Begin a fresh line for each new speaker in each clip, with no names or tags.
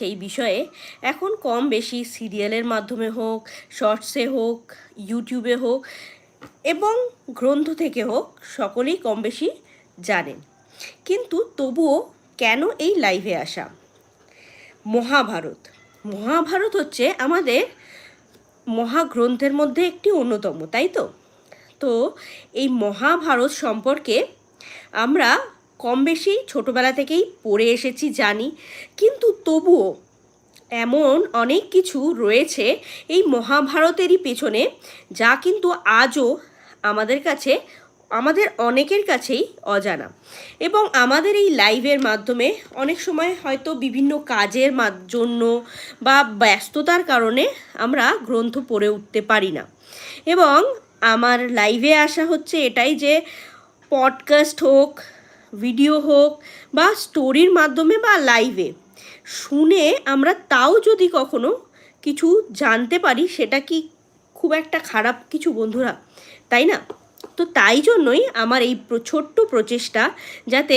সেই বিষয়ে। এখন কম বেশি সিরিয়ালের মাধ্যমে হোক, শর্টসে হোক, ইউটিউবে হোক এবং গ্রন্থ থেকে হোক সকলেই কম বেশি জানেন। কিন্তু তবুও কেন এই লাইভে আসা? মহাভারত। মহাভারত হচ্ছে আমাদের মহাগ্রন্থের মধ্যে একটি অন্যতম, তাই তো? তো এই মহাভারত সম্পর্কে আমরা কম বেশি ছোটোবেলা থেকেই পড়ে এসেছি জানি। কিন্তু তবুও এমন অনেক কিছু রয়েছে এই মহাভারতেরই পেছনে যা কিন্তু আজও আমাদের কাছে, আমাদের অনেকের কাছেই অজানা। এবং আমাদের এই লাইভের মাধ্যমে অনেক সময় হয়তো বিভিন্ন কাজের জন্য বা ব্যস্ততার কারণে আমরা গ্রন্থ পড়ে উঠতে পারি না। এবং আমার লাইভে আসা হচ্ছে এটাই যে, পডকাস্ট হোক ভিডিও হোক বা স্টোরির মাধ্যমে বা লাইভে। শুনে আমরা তাও যদি কখনো কিছু জানতে পারি, সেটা কি খুব একটা খারাপ কিছু বন্ধুরা, তাই না? তো তাই জন্যই আমার এই ছোট্ট প্রচেষ্টা যাতে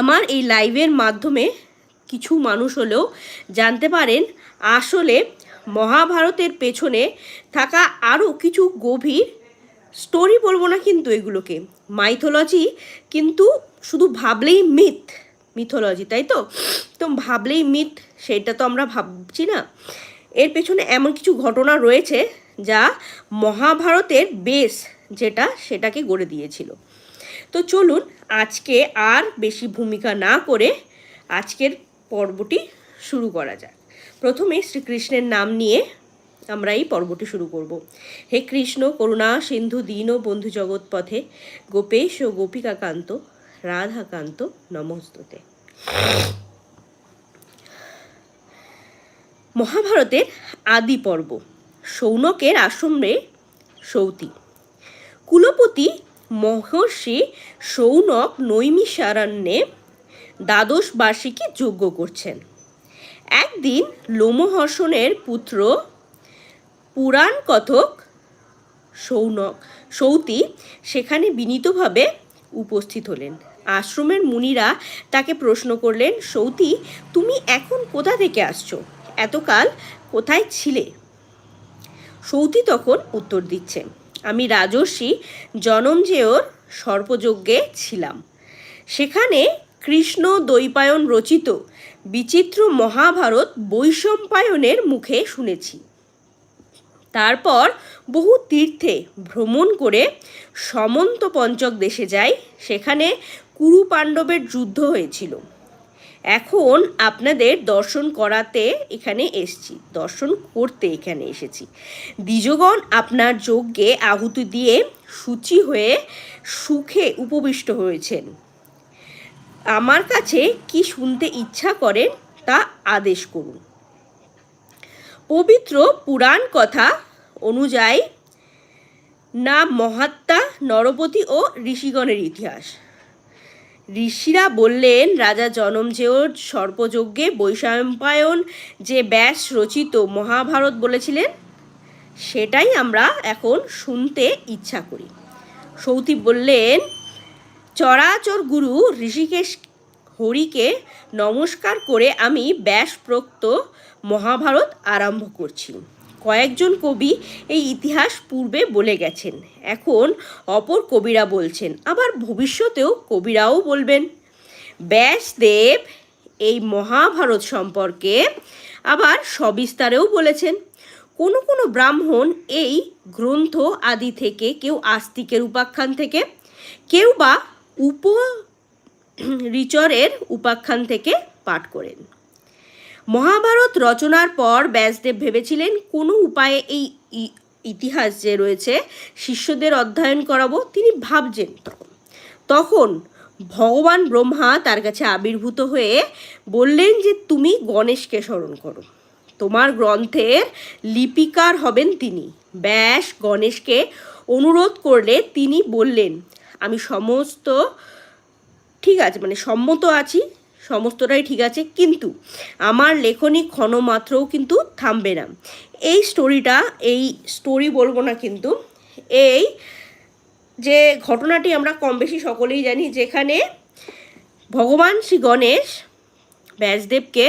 আমার এই লাইভের মাধ্যমে কিছু মানুষ হলেও জানতে পারেন আসলে মহাভারতের পেছনে থাকা আরও কিছু গভীর স্টোরি বলব না কিন্তু এগুলোকে। মাইথোলজি কিন্তু শুধু ভাবলেই মিথ মিথোলজি তাই তো? তো ভাবলেই মিথ সেটা তো আমরা ভাবছি না। এর পেছনে এমন কিছু ঘটনা রয়েছে যা মহাভারতের বেস যেটা সেটাকে গড়ে দিয়েছিল। তো চলুন আজকে আর বেশি ভূমিকা না করে আজকের পর্বটি শুরু করা যাক। প্রথমে শ্রীকৃষ্ণের নাম নিয়ে আমরা এই পর্বটি শুরু করব। হে কৃষ্ণ, করুণা, সিন্ধু, দীন ও বন্ধু জগৎ পথে, গোপেশ ও গোপিকাকান্ত, রাধাকান্ত, নমস্ততে। মহাভারতের আদি পর্ব, সৌনকের আশ্রমে সৌতি। কুলপতি মহর্ষি সৌনক নৈমিষারণ্যে দ্বাদশ বার্ষিকী যজ্ঞ করছেন। একদিন লোমহর্ষণের পুত্র পুরাণ কথক সৌনক সৌতি সেখানে বিনীতভাবে উপস্থিত হলেন। আশ্রমের মুনিরা তাকে প্রশ্ন করলেন, সৌতি, তুমি এখন কোথা থেকে আসছো? এতকাল কোথায় ছিলে? সৌতি তখন উত্তর দিচ্ছে, আমি রাজর্ষি জনমজেয়র সর্পযজ্ঞে ছিলাম। সেখানে কৃষ্ণ দৈপায়ন রচিত বিচিত্র মহাভারত বৈষম্পায়নের মুখে শুনেছি। তারপর বহু তীর্থে ভ্রমণ করে সমন্ত পঞ্চক দেশে যাই, সেখানে কুরু পাণ্ডবের যুদ্ধ হয়েছিল। এখন আপনাদের দর্শন করাতে এখানে এসছি, দর্শন করতে এখানে এসেছি। দ্বিজগণ আপনার যজ্ঞে আহুতি দিয়ে সূচি হয়ে সুখে উপবিষ্ট হয়েছেন। আমার কাছে কি শুনতে ইচ্ছা করেন তা আদেশ করুন। পবিত্র পুরাণ কথা অনুযায়ী না মহাত্মা, নরপতি ও ঋষিগণের ইতিহাস। ঋষিরা বললেন, রাজা জনমজেয়র সর্পযজ্ঞে বৈশাম্পায়ন যে ব্যাস রচিত মহাভারত বলেছিলেন, সেটাই আমরা এখন শুনতে ইচ্ছা করি। সৌতি বললেন, চরাচর গুরু ঋষিকেশ হরিকে নমস্কার করে আমি ব্যাসপ্রোক্ত মহাভারত আরম্ভ করছি। কয়েকজন কবি এই ইতিহাস পূর্বে বলে গেছেন। এখন অপর কবিরা বলছেন, আবার ভবিষ্যতেও কবিরাও বলবেন। ব্যাসদেব এই মহাভারত সম্পর্কে আবার সবিস্তারেও বলেছেন, কোনো কোনো ব্রাহ্মণ এই গ্রন্থ আদি থেকে কেউ আস্তিকের উপাখ্যান থেকে, কেউ বা উপ ঋচরের উপাখ্যান থেকে পাঠ করেন। মহাভারত রচনার পর ব্যাসদেব ভেবেছিলেন কোনো উপায়ে এই ইতিহাস যে রয়েছে, শিষ্যদের অধ্যয়ন করাবো, তিনি ভাবছেন। তখন ভগবান ব্রহ্মা তার কাছে আবির্ভূত হয়ে বললেন যে, তুমি গণেশকে স্মরণ করো। তোমার গ্রন্থের লিপিকার হবেন তিনি। ব্যাস, গণেশকে অনুরোধ করলে তিনি বললেন, আমি সমস্ত, ঠিক আছে মানে সম্মত আছি সমস্তটাই ঠিক আছে, কিন্তু আমার লেখনী ক্ষণমাত্রও কিন্তু থামবে না। এই স্টোরিটা এই স্টোরি বলব না কিন্তু, এই যে ঘটনাটি আমরা কম বেশি সকলেই জানি, যেখানে ভগবান শ্রী গণেশ ব্যাসদেবকে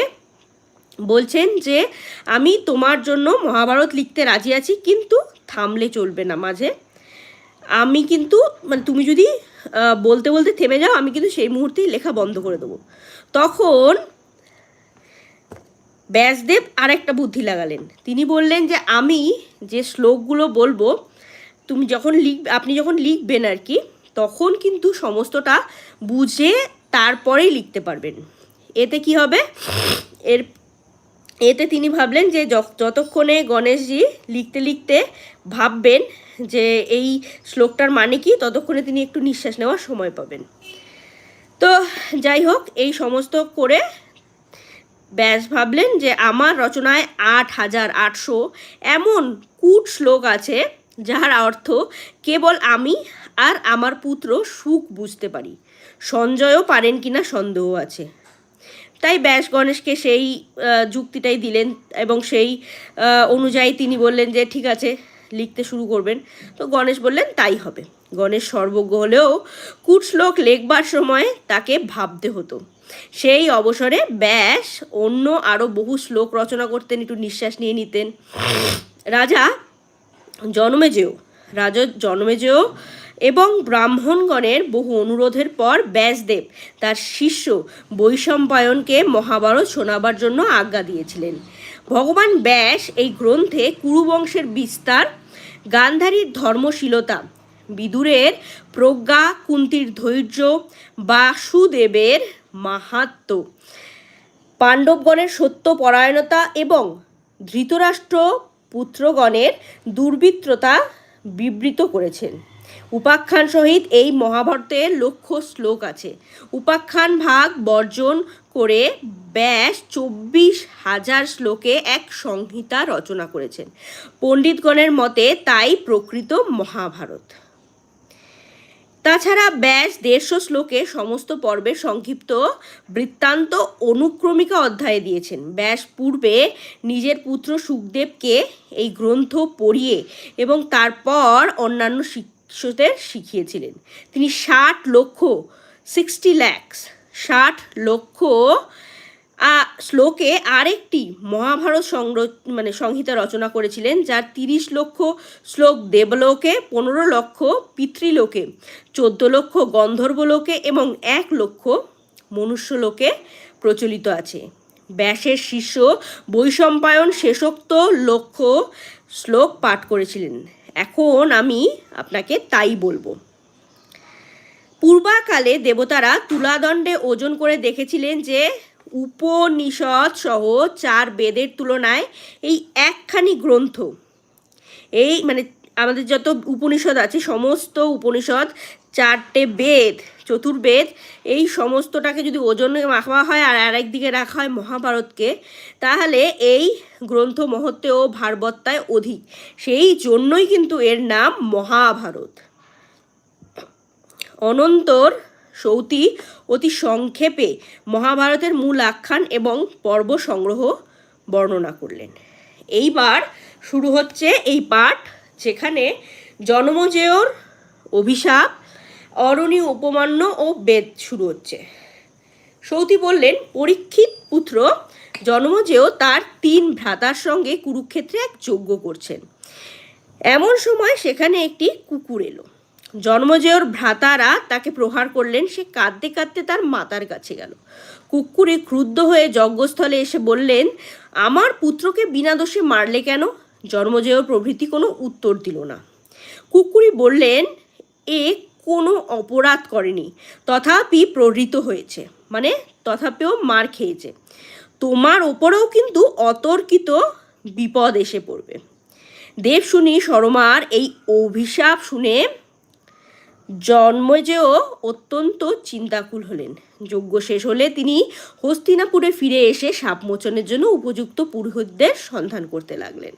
বলছেন যে, আমি তোমার জন্য মহাভারত লিখতে রাজি আছি, কিন্তু থামলে চলবে না মাঝে। আমি কিন্তু মানে তুমি যদি বলতে বলতে থেমে যাও, আমি কিন্তু সেই মুহূর্তেই লেখা বন্ধ করে দেবো। তখন ব্যাসদেব আর একটা বুদ্ধি লাগালেন। তিনি বললেন যে, আমি যে শ্লোকগুলো বলব, তুমি যখন লিখ, আপনি যখন লিখবেন আর কি, তখন কিন্তু সমস্তটা বুঝে তারপরেই লিখতে পারবেন। এতে কি হবে? এর এতে তিনি ভাবলেন যে যতক্ষণে গণেশজি লিখতে লিখতে ভাববেন যে এই শ্লোকটার মানে কি, ততক্ষণে তিনি একটু নিঃশ্বাস নেওয়ার সময় পাবেন। তো যাই হোক, এই সমস্ত করে ব্যাস ভাবলেন যে আমার রচনায় আট হাজার আটশো এমন কূট শ্লোক আছে, যার অর্থ কেবল আমি আর আমার পুত্র সুখ বুঝতে পারি। সঞ্জয়ও পারেন কিনা সন্দেহ আছে। তাই ব্যাস গণেশকে সেই যুক্তিটাই দিলেন এবং সেই অনুযায়ী তিনি বললেন যে ঠিক আছে, লিখতে শুরু করবেন। তো গণেশ বললেন, তাই হবে। গণেশ সর্বজ্ঞ হলেও কুটশ্লোক লেখবার সময় তাকে ভাবতে হতো। সেই অবসরে ব্যাস অন্য আরও বহু শ্লোক রচনা করতেন, একটু নিঃশ্বাস নিয়ে নিতেন। রাজা জন্মেজেয় রাজা জন্মেজেয় এবং ব্রাহ্মণগণের বহু অনুরোধের পর ব্যাসদেব তার শিষ্য বৈশম্পায়নকে মহাভারত শোনাবার জন্য আজ্ঞা দিয়েছিলেন। ভগবান ব্যাস এই গ্রন্থে কুরুবংশের বিস্তার, গান্ধারীর ধর্মশীলতা, বিদুরের প্রজ্ঞা, কুন্তির ধৈর্য, বাসুদেবের মাহাত্ম্য পাণ্ডবগণের সত্য পরায়ণতা এবং ধৃতরাষ্ট্র পুত্রগণের দুর্বৃত্ততা বিবৃত করেছেন। উপাখ্যান সহিত এই মহাভারতের লক্ষ্য শ্লোক আছে। উপাখ্যান ভাগ বর্জন করে ব্যাস চব্বিশ হাজার শ্লোকে এক সংহিতা রচনা করেছেন। পণ্ডিতগণের মতে তাই প্রকৃত মহাভারত। তাছাড়া ব্যাস দেড়শো শ্লোকে সমস্ত পর্বের সংক্ষিপ্ত বৃত্তান্ত অনুক্রমিকা অধ্যায়ে দিয়েছেন। ব্যাস পূর্বে নিজের পুত্র সুখদেবকে এই গ্রন্থ পড়িয়ে এবং তারপর অন্যান্য শিষ্যদের শিখিয়েছিলেন। তিনি ষাট লক্ষ সিক্সটি ল্যাক্স ষাট লক্ষ শ্লোকে আরেকটি মহাভারত সংগ্রহ মানে সংহিতা রচনা করেছিলেন, যার তিরিশ লক্ষ শ্লোক দেবলোকে, পনেরো লক্ষ পিতৃলোকে, চোদ্দ লক্ষ গন্ধর্বলোকে এবং এক লক্ষ মনুষ্যলোকে প্রচলিত আছে। ব্যাসের শিষ্য বৈশম্পায়ন শেষোক্ত লক্ষ শ্লোক পাঠ করেছিলেন। এখন আমি আপনাকে তাই বলব। পূর্বাকালে দেবতারা তুলাদণ্ডে ওজন করে দেখেছিলেন যে উপনিষদ সহ চার বেদের তুলনায় এই একখানি গ্রন্থ, এই মানে আমাদের যত উপনিষদ আছে, সমস্ত উপনিষদ চারটে বেদ চতুর্বেদ, এই সমস্তটাকে যদি ওজনে মাখা হয় আর আরেক দিকে রাখা হয় মহাভারতকে, তাহলে এই গ্রন্থ মহত্বে ও ভারবত্তায় অধিক। সেই জন্যই কিন্তু এর নাম মহাভারত। অনন্তর সৌতি অতি সংক্ষেপে মহাভারতের মূল আখ্যান এবং পর্ব সংগ্রহ বর্ণনা করলেন। এইবার শুরু হচ্ছে এই পাঠ, যেখানে জন্মজেয়র অভিশাপ অরণি উপমান্য ও বেদ শুরু হচ্ছে। সৌতি বললেন, পরীক্ষিত পুত্র জন্মজেয় তার তিন ভ্রাতার সঙ্গে কুরুক্ষেত্রে এক যজ্ঞ করছেন। এমন সময় সেখানে একটি কুকুর এলো। জন্মজেয়র ভ্রাতারা তাকে প্রহার করলেন, সে কাঁদতে কাঁদতে তার মাতার কাছে গেল। কুকুরে ক্রুদ্ধ হয়ে যজ্ঞস্থলে এসে বললেন, আমার পুত্রকে বিনা দোষে মারলে কেন? জন্মজেয় প্রভৃতি কোনো উত্তর দিল না। কুকুরি বললেন, এ কোনো অপরাধ করেনি। তথাপি প্রহৃত হয়েছে। মানে তথাপিও মার খেয়েছে। তোমার ওপরেও কিন্তু অতর্কিত বিপদ এসে পড়বে। দেব শুনি সরমার এই অভিশাপ শুনে জন্মজেও অত্যন্ত চিন্তাকুল হলেন। যজ্ঞ শেষ হলে তিনি হস্তিনাপুরে ফিরে এসে সাপমোচনের জন্য উপযুক্ত পুরোহিতদের সন্ধান করতে লাগলেন।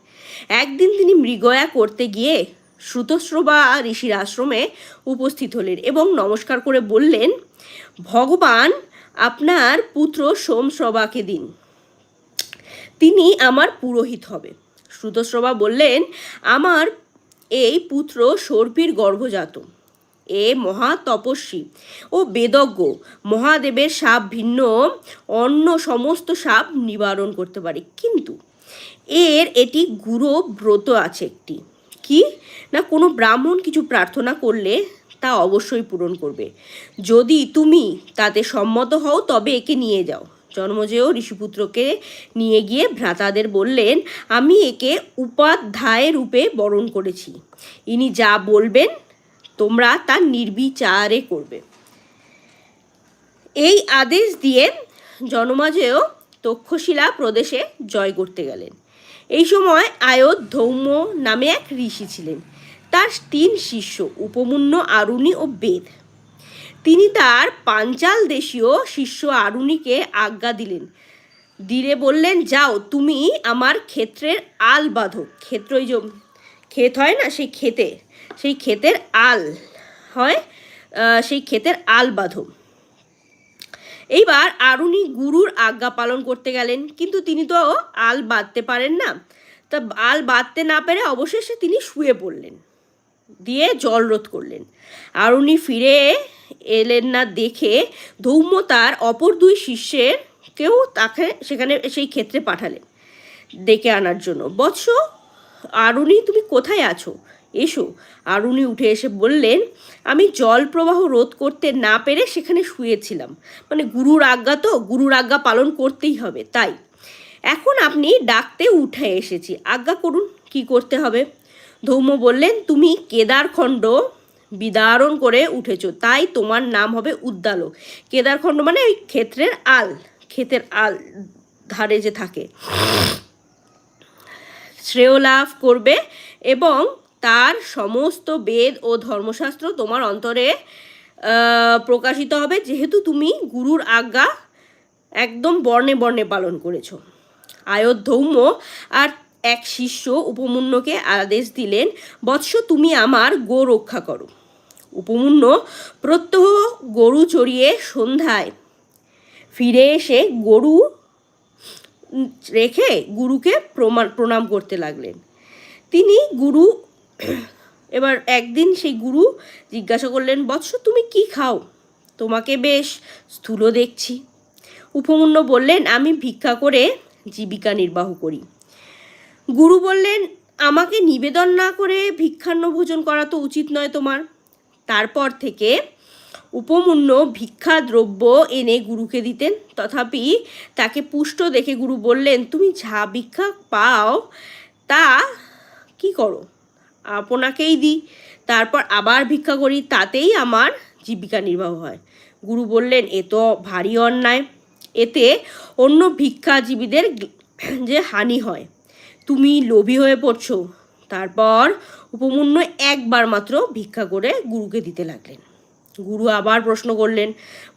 একদিন তিনি মৃগয়া করতে গিয়ে শ্রুতশ্রবা ঋষির আশ্রমে উপস্থিত হলেন এবং নমস্কার করে বললেন, ভগবান আপনার পুত্র সোমশ্রবাকে দিন। তিনি আমার পুরোহিত হবে। শ্রুতশ্রবা বললেন, আমার এই পুত্র সর্পির গর্ভজাত। এ মহা তপস্বী ও বেদজ্ঞ। মহাদেবের সাপ ভিন্ন, অন্য সমস্ত সাপ নিবারণ করতে পারে। কিন্তু এর এটি গুরু ব্রত আছে একটি। কি? না কোনো ব্রাহ্মণ কিছু প্রার্থনা করলে তা অবশ্যই পূরণ করবে। যদি তুমি তাতে সম্মত হও, তবে একে নিয়ে যাও। জন্মজেয় ঋষিপুত্রকে নিয়ে গিয়ে ভ্রাতাদের বললেন, আমি একে উপাধ্যায় রূপে বরণ করেছি। ইনি যা বলবেন, তোমরা তা নির্বিচারে করবে। এই আদেশ দিয়ে জনমাজেয় তক্ষশিলা প্রদেশে জয় করতে গেলেন। এই সময় আয়ত ধৌম্য নামে এক ঋষি ছিলেন। তার তিন শিষ্য, উপমূন্য আরুণী ও বেদ। তিনি তার পাঞ্চাল দেশীয় শিষ্য আরুণীকে আজ্ঞা দিলেন। দিলে বললেন, যাও, তুমি আমার ক্ষেত্রের আল বাঁধো। ক্ষেত্র ওই যে, ক্ষেত হয় না, সেই ক্ষেতে, সেই ক্ষেতের আল হয় সেই ক্ষেতের আল বাঁধো। এইবার আরুণী গুরুর আজ্ঞা পালন করতে গেলেন, কিন্তু তিনি তো আল বাঁধতে পারেন না। তা আল বাঁধতে না পেরে অবশেষে তিনি শুয়ে পড়লেন, দিয়ে জল রোধ করলেন। আরুণী ফিরে এলেন না দেখে ধৌম্য তার অপর দুই শিষ্যের কেউ তাকে সেখানে সেই ক্ষেত্রে পাঠালেন, ডেকে আনার জন্য। বৎস আরুণী তুমি কোথায় আছো? এসো। আরুণী উঠে এসে বললেন, আমি জল প্রবাহ রোধ করতে না পেরে সেখানে শুয়েছিলাম। মানে গুরুর আজ্ঞা তো, গুরুর আজ্ঞা পালন করতেই হবে, তাই। এখন আপনি ডাকতে উঠে এসেছি। আজ্ঞা করুন, কি করতে হবে? ধৌম্য বললেন, তুমি কেদারখণ্ড বিদারণ করে উঠেছো, তাই তোমার নাম হবে উদ্দালক। কেদারখণ্ড মানে ওই ক্ষেত্রের আল, ক্ষেতের আল ধারে যে থাকে। শ্রেয় লাভ করবে এবং তার সমস্ত বেদ ও ধর্মশাস্ত্র তোমার অন্তরে প্রকাশিত হবে। যেহেতু তুমি গুরুর আজ্ঞা একদম বর্ণে বর্ণে পালন করেছ। আয়োধ্যৌম্য আর এক শিষ্য উপমূন্যকে আদেশ দিলেন, বৎস তুমি আমার গো রক্ষা করো। উপমূন্য প্রত্যহ গরু চড়িয়ে সন্ধ্যায় ফিরে এসে গরু রেখে গুরুকে প্রমাণ, প্রণাম করতে লাগলেন। তিনি গুরু এবার একদিন সেই গুরু জিজ্ঞাসা করলেন, বৎস, তুমি কি খাও? তোমাকে বেশ স্থূল দেখছি। উপমূন্য বললেন, আমি ভিক্ষা করে জীবিকা নির্বাহ করি। গুরু বললেন, আমাকে নিবেদন না করে ভিক্ষান্ন ভোজন করা তো উচিত নয় তোমার। তারপর থেকে উপমূন্য ভিক্ষা দ্রব্য এনে গুরুকে দিতেন। তথাপি তাকে পুষ্ট দেখে গুরু বললেন, তুমি যা ভিক্ষা পাও তা কি করো? আপনাকেই দিই। তারপর আবার ভিক্ষা করি, তাতেই আমার জীবিকা নির্বাহ হয়। গুরু বললেন, এ তো ভারী অন্যায়। এতে অন্য ভিক্ষাজীবীদের যে হানি হয়, তুমি লোভী হয়ে পড়ছো। তারপর উপমূন্য একবার মাত্র ভিক্ষা করে গুরুকে দিতে লাগলেন। গুরু আবার প্রশ্ন করলেন,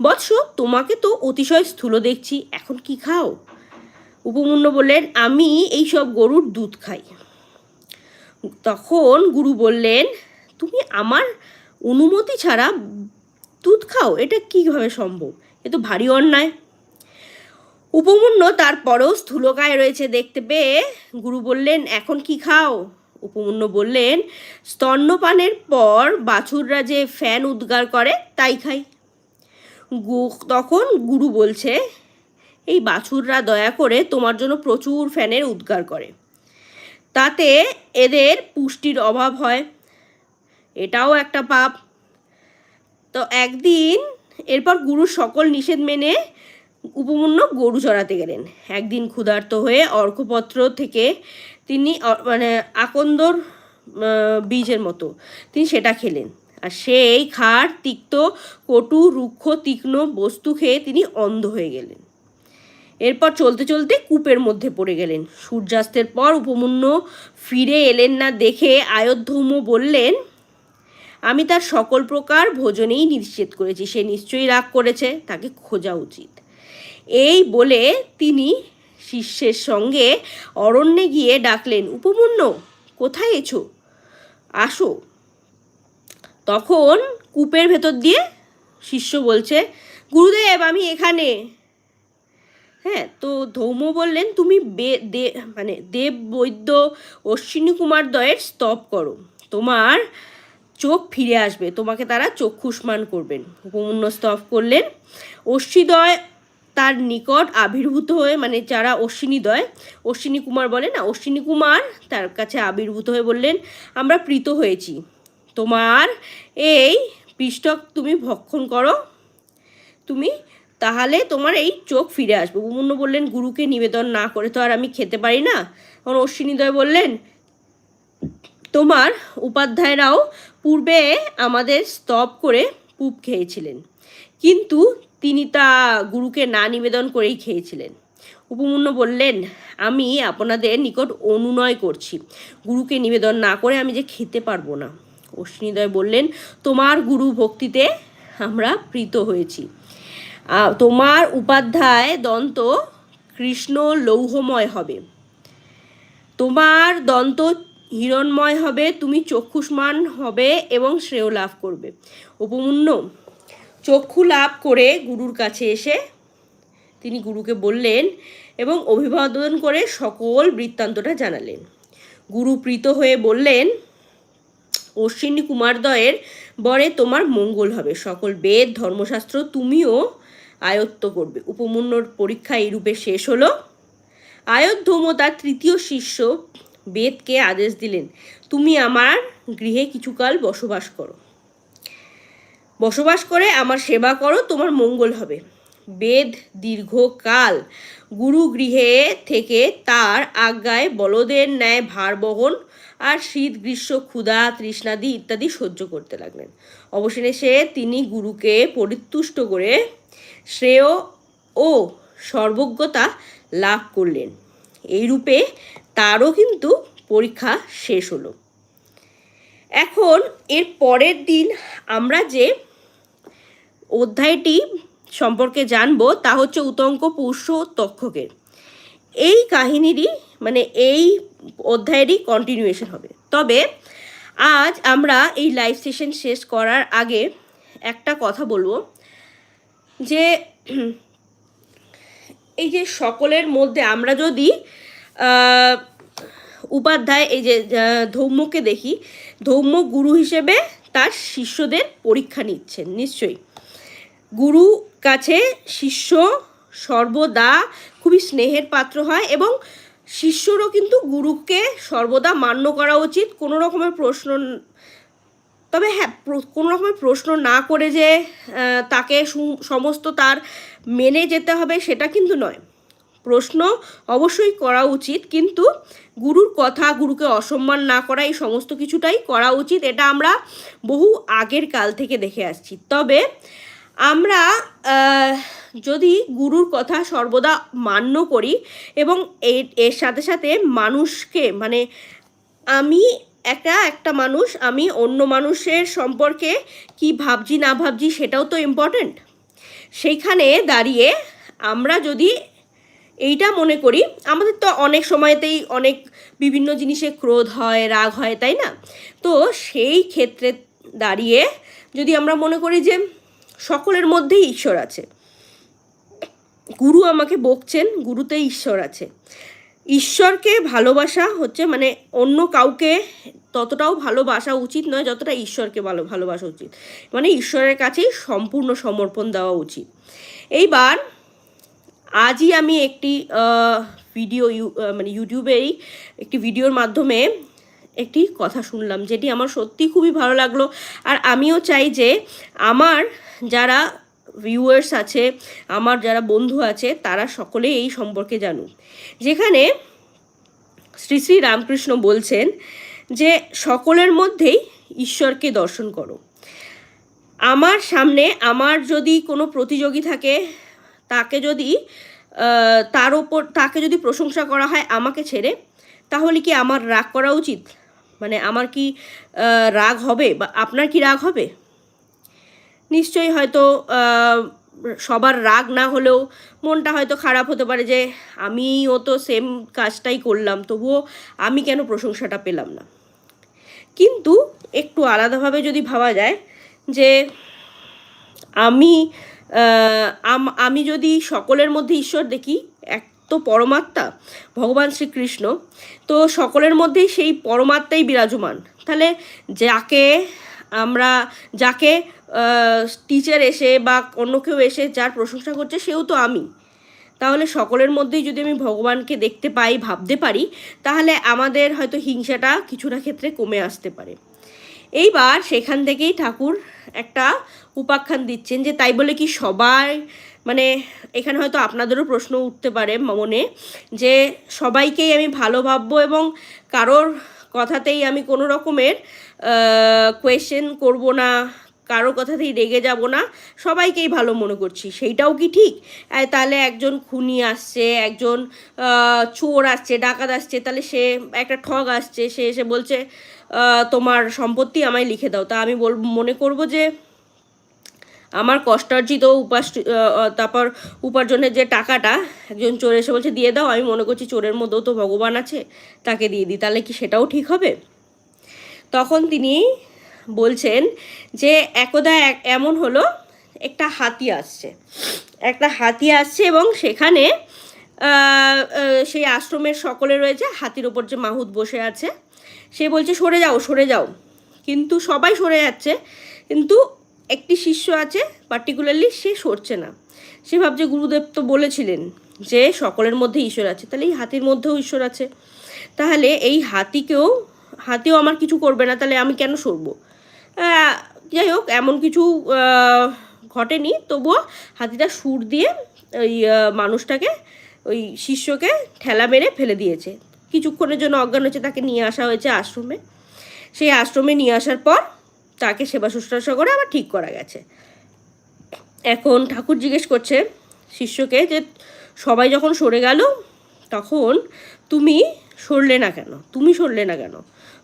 বৎস, তোমাকে তো অতিশয় স্থূল দেখছি, এখন কি খাও? উপমূন্য বললেন, আমি এইসব গরুর দুধ খাই। তখন গুরু বললেন, তুমি আমার অনুমতি ছাড়া দুধ খাও, এটা কীভাবে সম্ভব? এ তো ভারী অন্যায়। উপমূন্য তারপরেও স্থূলকায় রয়েছে দেখতে পেয়ে গুরু বললেন, এখন কি খাও? উপমূন্য বললেন, স্তন্যপানের পর বাছুররা যে ফ্যান উদ্গার করে, তাই খাই। তখন গুরু বলছে, এই বাছুররা দয়া করে তোমার জন্য প্রচুর ফ্যানের উদ্গার করে। তাতে এদের পুষ্টির অভাব হয়। এটাও একটা পাপ। তো একদিন এরপর গুরু সকল নিষেধ মেনে উপমূন্য গরু চড়াতে গেলেন। একদিন ক্ষুধার্ত হয়ে অর্কপত্র থেকে তিনি মানে আকন্দর বীজের মতো তিনি সেটা খেলেন। আর সেই খার তিক্ত, কটু, রুক্ষ, তীক্ষ্ণ বস্তু খেয়ে তিনি অন্ধ হয়ে গেলেন। এরপর চলতে চলতে কূপের মধ্যে পড়ে গেলেন। সূর্যাস্তের পর উপমূন্য ফিরে এলেন না দেখে আয়োধ্যৌম্য বললেন, আমি তার সকল প্রকার ভোজনেই নিষেধ করেছি, সে নিশ্চয়ই রাগ করেছে, তাকে খোঁজা উচিত। এই বলে তিনি শিষ্যের সঙ্গে অরণ্যে গিয়ে ডাকলেন উপমূন্য কোথায় এছো? আসো। তখন কূপের ভেতর দিয়ে শিষ্য বলছে, গুরুদেব, আমি এখানে। হ্যাঁ তো ধৌম্য বললেন, তুমি বে, দে মানে দেব বৈদ্য অশ্বিনী কুমার দয়ের স্তব করো। তোমার চোখ ফিরে আসবে। তোমাকে তারা চক্ষুষ্মান করবেন। উপমূন্য স্তব করলেন। অশ্বিদয় তার নিকট আবির্ভূত হয়ে মানে যারা অশ্বিনীদয় অশ্বিনী কুমার বলে না, অশ্বিনী কুমার তার কাছে আবির্ভূত হয়ে বললেন, আমরা প্রীত হয়েছি। তোমার এই পৃষ্ঠক তুমি ভক্ষণ করো। তুমি তাহলে তোমার এই চোখ ফিরে আসবে। উপমূন্য বললেন, গুরুকে নিবেদন না করে তো আর আমি খেতে পারি না? তখন অশ্বিনীদয় বললেন, তোমার উপাধ্যায়রাও পূর্বে আমাদের স্তব করে পুপ খেয়েছিলেন, কিন্তু তিনি তা গুরুকে না নিবেদন করেই খেয়েছিলেন। উপমূন্য বললেন, আমি আপনাদের নিকট অনুনয় করছি। গুরুকে নিবেদন না করে আমি যে খেতে পারব না। অশ্বিনীদয় বললেন, তোমার গুরু ভক্তিতে আমরা প্রীত হয়েছি। তোমার উপাধ্যায় দন্ত কৃষ্ণ লৌহময় হবে। তোমার দন্ত হিরণময় হবে, তুমি চক্ষুষ্মান হবে এবং শ্রেয় লাভ করবে। উপমূন্য চক্ষু লাভ করে গুরুর কাছে এসে তিনি গুরুকে বললেন এবং অভিবাদন করে সকল বৃত্তান্তটা জানালেন। গুরু প্রীত হয়ে বললেন অশ্বিনী কুমারদয়ের বরে তোমার মঙ্গল হবে। সকল বেদ, ধর্মশাস্ত্র তুমিও আয়ত্ত করবে। উপমন্যর পরীক্ষা এইরূপে শেষ হলো। আয়োধ্যম তার তৃতীয় শিষ্য বেদকে আদেশ দিলেন, তুমি আমার গৃহে কিছুকাল বসবাস করো। বসবাস করে, আমার সেবা করো, তোমার মঙ্গল হবে। বেদ দীর্ঘকাল গুরু গৃহে থেকে তার আজ্ঞায় বলদের ন্যায় ভার বহন আর শীত, গ্রীষ্ম, ক্ষুধা, তৃষ্ণাদি ইত্যাদি সহ্য করতে লাগলেন। অবশেষে তিনি গুরুকে পরিতুষ্ট করে শ্রেয় ও সর্বজ্ঞতা লাভ করলেন। এইরূপে তারও কিন্তু পরীক্ষা শেষ হলো। এখন এর পরের দিন আমরা যে অধ্যায়টি সম্পর্কে জানব তা হচ্ছে উতঙ্ক পুষ্য তক্ষকের। এই কাহিনীরই মানে এই অধ্যায়েরই কন্টিনিউয়েশন হবে। তবে আজ আমরা এই লাইভ সেশন শেষ করার আগে একটা কথা বলব। যে এই যে সকলের মধ্যে আমরা যদি উপাধ্যায়, এই যে ধৌম্যকে দেখি, ধৌম্য গুরু হিসেবে তার শিষ্যদের পরীক্ষা নিচ্ছেন, নিশ্চয়ই। গুরু কাছে শিষ্য সর্বদা খুবই স্নেহের পাত্র হয় এবং শিষ্যরও কিন্তু গুরুকে সর্বদা মান্য করা উচিত, কোনো রকমের প্রশ্ন তবে হ্যাঁ কোনো রকমের প্রশ্ন না করে যে তাকে সমস্ত তার মেনে যেতে হবে সেটা কিন্তু নয়। প্রশ্ন অবশ্যই করা উচিত, কিন্তু গুরুর কথা, গুরুকে অসম্মান না করা, এই সমস্ত কিছুটাই করা উচিত, এটা আমরা বহু আগের কাল থেকে দেখে আসছি। তবে আমরা যদি গুরুর কথা সর্বদা মান্য করি এবং এর সাথে সাথে মানুষকে মানে আমি একটা একটা মানুষ, আমি অন্য মানুষের সম্পর্কে কি ভাবছি, না ভাবছি সেটাও তো ইম্পর্ট্যান্ট সেইখানে দাঁড়িয়ে আমরা যদি এইটা মনে করি, আমাদের তো অনেক সময়তেই অনেক বিভিন্ন জিনিসে ক্রোধ হয়, রাগ হয়, তাই না? তো সেই ক্ষেত্রে দাঁড়িয়ে যদি আমরা মনে করি যে সকলের মধ্যেই ঈশ্বর আছে, গুরু আমাকে বকছেন গুরুতে ঈশ্বর আছে। ঈশ্বরকে ভালোবাসা হচ্ছে মানে অন্য কাউকে ততটাও ভালোবাসা উচিত নয় যতটা ঈশ্বরকে ভালো ভালোবাসা উচিত। মানে ঈশ্বরের কাছেই সম্পূর্ণ সমর্পণ দেওয়া উচিত। এইবার আজই আমি একটি ভিডিও ইউ- মানে ইউটিউবেই একটি ভিডিওর মাধ্যমে একটি কথা শুনলাম যেটি আমার সত্যি খুবই ভালো লাগল। আর আমিও চাই যে আমার যারা ভিউয়ার্স আছে, আমার যারা বন্ধু আছে, তারা সকলে এই সম্পর্কে জানুক। যেখানে শ্রী শ্রী রামকৃষ্ণ বলছেন যে সকলের মধ্যেই ঈশ্বরকে দর্শন করো। আমার সামনে আমার যদি কোনো প্রতিযোগী থাকে, তাকে যদি তার ওপর, তাকে যদি প্রশংসা করা হয় আমাকে ছেড়ে, তাহলে কি আমার রাগ করা উচিত? মানে আমার কি রাগ হবে বা আপনার কি রাগ হবে? নিশ্চয়ই হয়তো সবার রাগ না হলেও মনটা হয়তো খারাপ হতে পারে যে, আমিও তো সেম কাজটাই করলাম, তবুও আমি কেন প্রশংসাটা পেলাম না? কিন্তু একটু আলাদাভাবে যদি ভাবা যায় যে আমি আমি যদি সকলের মধ্যে ঈশ্বর দেখি, এক তো পরমাত্মা, ভগবান শ্রীকৃষ্ণ, তো সকলের মধ্যেই সেই পরমাত্মাই বিরাজমান। তাহলে যাকে আমরা, যাকে টিচার এসে বা অন্য কেউ এসে যার প্রশংসা করছে, সেও তো আমি। তাহলে সকলের মধ্যেই যদি আমি ভগবানকে দেখতে পাই, ভাবতে পারি, তাহলে আমাদের হয়তো হিংসাটা কিছুটা ক্ষেত্রে কমে আসতে পারে। এইবার সেখান থেকেই ঠাকুর একটা উপাখ্যান দিচ্ছেন যে, তাই বলে কি সবাই মানে এখানে হয়তো আপনাদেরও প্রশ্ন উঠতে পারে মনে, যে সবাইকেই আমি ভালো ভাববো এবং কারোর কথাতেই আমি কোনো রকমের কোয়েশ্চেন করব না কারোর কথাতেই রেগে যাব না। সবাইকেই ভালো মনে করছি, সেইটাও কি ঠিক? তাহলে একজন খুনি আসছে, একজন চোর আসছে, ডাকাত আসছে, তাহলে সে একটা ঠগ আসছে, সে এসে বলছে তোমার সম্পত্তি আমায় লিখে দাও। তা আমি বল, মনে করব যে আমার কষ্টার্জিত উপাস তারপর উপার্জনের যে টাকাটা, একজন চোর এসে বলছে, দিয়ে দাও, আমি মনে করছি চোরের মধ্যেও তো ভগবান আছে, তাকে দিয়ে দিই, তাহলে কি সেটাও ঠিক হবে? তখন তিনি বলছেন যে একদা এমন হলো, একটা হাতি আসছে। একটা হাতি আসছে এবং সেখানে সেই আশ্রমের সকলে রয়েছে, হাতির ওপর যে মাহুত বসে আছে, সে বলছে, সরে যাও সরে যাও। কিন্তু সবাই সরে যাচ্ছে, কিন্তু একটি শিষ্য আছে পার্টিকুলারলি সে সরছে না। সে ভাবছে, গুরুদেব তো বলেছিলেন যে সকলের মধ্যে ঈশ্বর আছে, তাহলে এই হাতির মধ্যেও ঈশ্বর আছে। তাহলে এই হাতিকেও, হাতিও আমার কিছু করবে না, তাহলে আমি কেন সরবো? যাই হোক, এমন কিছু ঘটেনি। তবুও হাতিটা সুর দিয়ে ওই মানুষটাকে, ওই শিষ্যকে ঠেলা মেরে ফেলে দিয়েছে। কিছুক্ষণের জন্য অজ্ঞান হয়েছে, তাকে নিয়ে আসা হয়েছে আশ্রমে। সেই আশ্রমে নিয়ে আসার পর তাকে সেবা শুশ্রূষা করে আবার ঠিক করা গেছে। এখন ঠাকুর জিজ্ঞেস করছে শিষ্যকে যে, সবাই যখন সরে গেল, তখন তুমি সরলে না কেন? তুমি সরলে না কেন?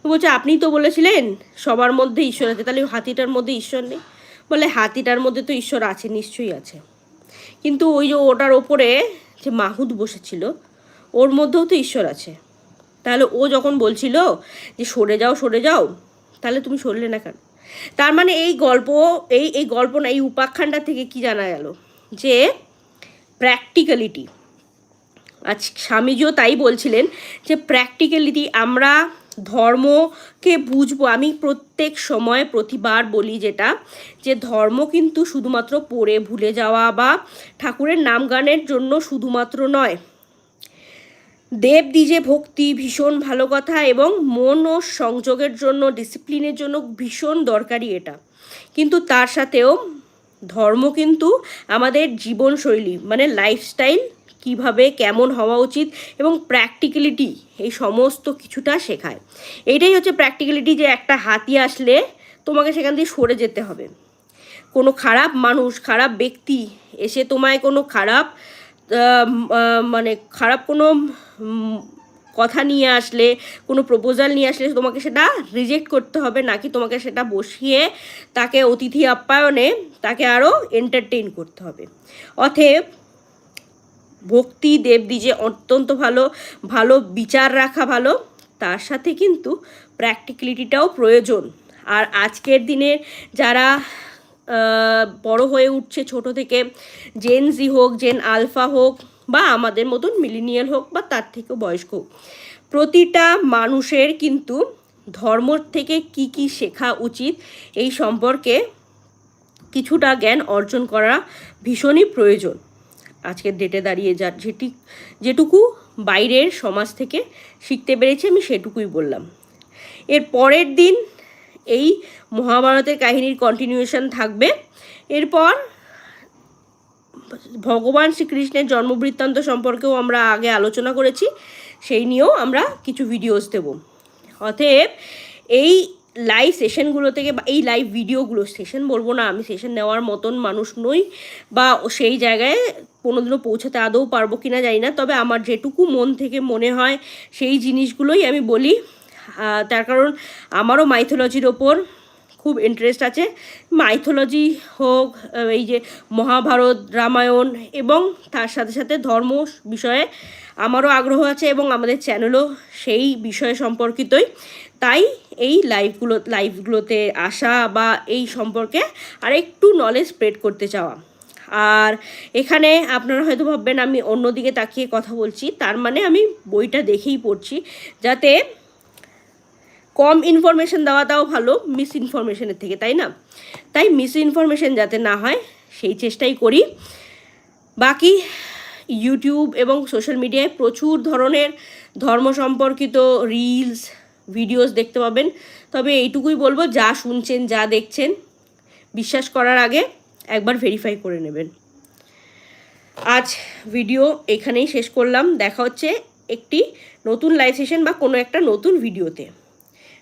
ও বলছে, আপনি তো বলেছিলেন সবার মধ্যে ঈশ্বর আছে, তাহলে হাতিটার মধ্যে ঈশ্বর নেই? বলে, হাতিটার মধ্যে তো ঈশ্বর আছে, নিশ্চয়ই আছে। কিন্তু ওই যে ওটার ওপরে যে মাহুদ বসেছিল, ওর মধ্যেও তো ঈশ্বর আছে। তাহলে ও যখন বলছিল যে, সরে যাও সরে যাও, তাহলে তুমি সরলে না কেন? তার মানে এই গল্প, এই এই গল্প না, এই উপাখ্যানটা থেকে কি জানা গেল? যে প্র্যাকটিক্যালিটি আজ স্বামীজিও তাই বলছিলেন যে প্র্যাকটিক্যালিটি আমরা ধর্মকে বুঝব। আমি প্রত্যেক সময় প্রতিবার বলি যেটা, যে ধর্ম কিন্তু শুধুমাত্র পড়ে ভুলে যাওয়া বা ঠাকুরের নাম গানের জন্য শুধুমাত্র নয়। দেব দিজে ভক্তি, ভীষণ ভালো কথা এবং মন ও সংযোগের জন্য ডিসিপ্লিনের জন্য ভীষণ দরকারি এটা। কিন্তু তার সাথেও ধর্ম কিন্তু আমাদের জীবনশৈলী মানে লাইফস্টাইল কীভাবে, কেমন হওয়া উচিত এবং প্র্যাকটিক্যালিটি এই সমস্ত কিছুটা শেখায়। এটাই হচ্ছে প্র্যাকটিক্যালিটি যে একটা হাতি আসলে তোমাকে সেখান দিয়ে সরে যেতে হবে। কোনো খারাপ মানুষ, খারাপ ব্যক্তি এসে তোমায় কোনো খারাপ মানে খারাপ কোনো কথা নিয়ে আসলে, কোনো প্রপোজাল নিয়ে আসলে তোমাকে সেটা রিজেক্ট করতে হবে নাকি তোমাকে সেটা বসিয়ে তাকে অতিথি আপ্যায়নে তাকে আরও এন্টারটেইন করতে হবে। অতএব ভক্তি দেবদ্বিজে অত্যন্ত ভালো ভালো বিচার রাখা ভালো। তার সাথে কিন্তু প্র্যাকটিক্যালিটিটাও প্রয়োজন। আর আজকের দিনে যারা বড় হয়ে উঠছে, ছোট থেকে জেন জি হোক জেন আলফা হোক, বা আমাদের মতন মিলিনিয়াল হোক, বা তার থেকেও বয়স্ক হোক প্রতিটা মানুষের কিন্তু ধর্ম থেকে কি কি শেখা উচিত, এই সম্পর্কে কিছুটা জ্ঞান অর্জন করা ভীষণই প্রয়োজন। আজকের ডেটে দাঁড়িয়ে যা যেটি, যেটুকু বাইরের সমাজ থেকে শিখতে পেরেছি আমি সেটুকুই বললাম। এর পরের দিন এই মহাভারতের কাহিনীর কন্টিনিউয়েশন থাকবে। এরপর ভগবান শ্রীকৃষ্ণের জন্মবৃত্তান্ত সম্পর্কেও আমরা আগে আলোচনা করেছি, সেই নিয়েও আমরা কিছু ভিডিওস দেব। অতএব এই লাইভ সেশনগুলো থেকে বা এই লাইভ ভিডিওগুলো সেশন বলব না, আমি সেশন নেওয়ার মতন মানুষ নই বা সেই জায়গায় কোনোদিনও পৌঁছাতে আদৌ পারব কিনা জানি না। তবে আমার যেটুকু মন থেকে মনে হয় সেই জিনিসগুলোই আমি বলি। তার কারণ আমারও মাইথোলজির ওপর খুব ইন্টারেস্ট আছে। মাইথোলজি হোক এই যে মহাভারত, রামায়ণ এবং তার সাথে সাথে ধর্ম বিষয়ে আমারও আগ্রহ আছে এবং আমাদের চ্যানেলও সেই বিষয় সম্পর্কিতই। তাই এই লাইভগুলো লাইভগুলোতে আসা বা এই সম্পর্কে আর একটু নলেজ স্প্রেড করতে চাওয়া। আর এখানে আপনারা হয়তো ভাববেন, আমি অন্যদিকে তাকিয়ে কথা বলছি। তার মানে আমি বইটা দেখেই পড়ছি, যাতে কম ইনফরমেশন দেওয়াটাও ভালো মিস ইনফরমেশনের থেকে, তাই না? তাই মিস ইনফরমেশন যাতে না হয়, সেই চেষ্টাই করি। বাকি ইউটিউব এবং সোশ্যাল মিডিয়ায় প্রচুর ধরনের ধর্ম সম্পর্কিত রিলস ভিডিওস দেখতে পাবেন। তবে এইটুকুই বলব, যা শুনছেন, যা দেখছেন, বিশ্বাস করার আগে একবার ভেরিফাই করে নেবেন। আজ ভিডিও এখানেই শেষ করলাম। দেখা হচ্ছে একটি নতুন লাইভ সেশন বা কোনো একটা নতুন ভিডিওতে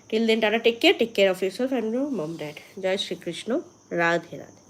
till then tata take care take care of yourself and mom dad Joy Shrikrishna. Radhe Radhe.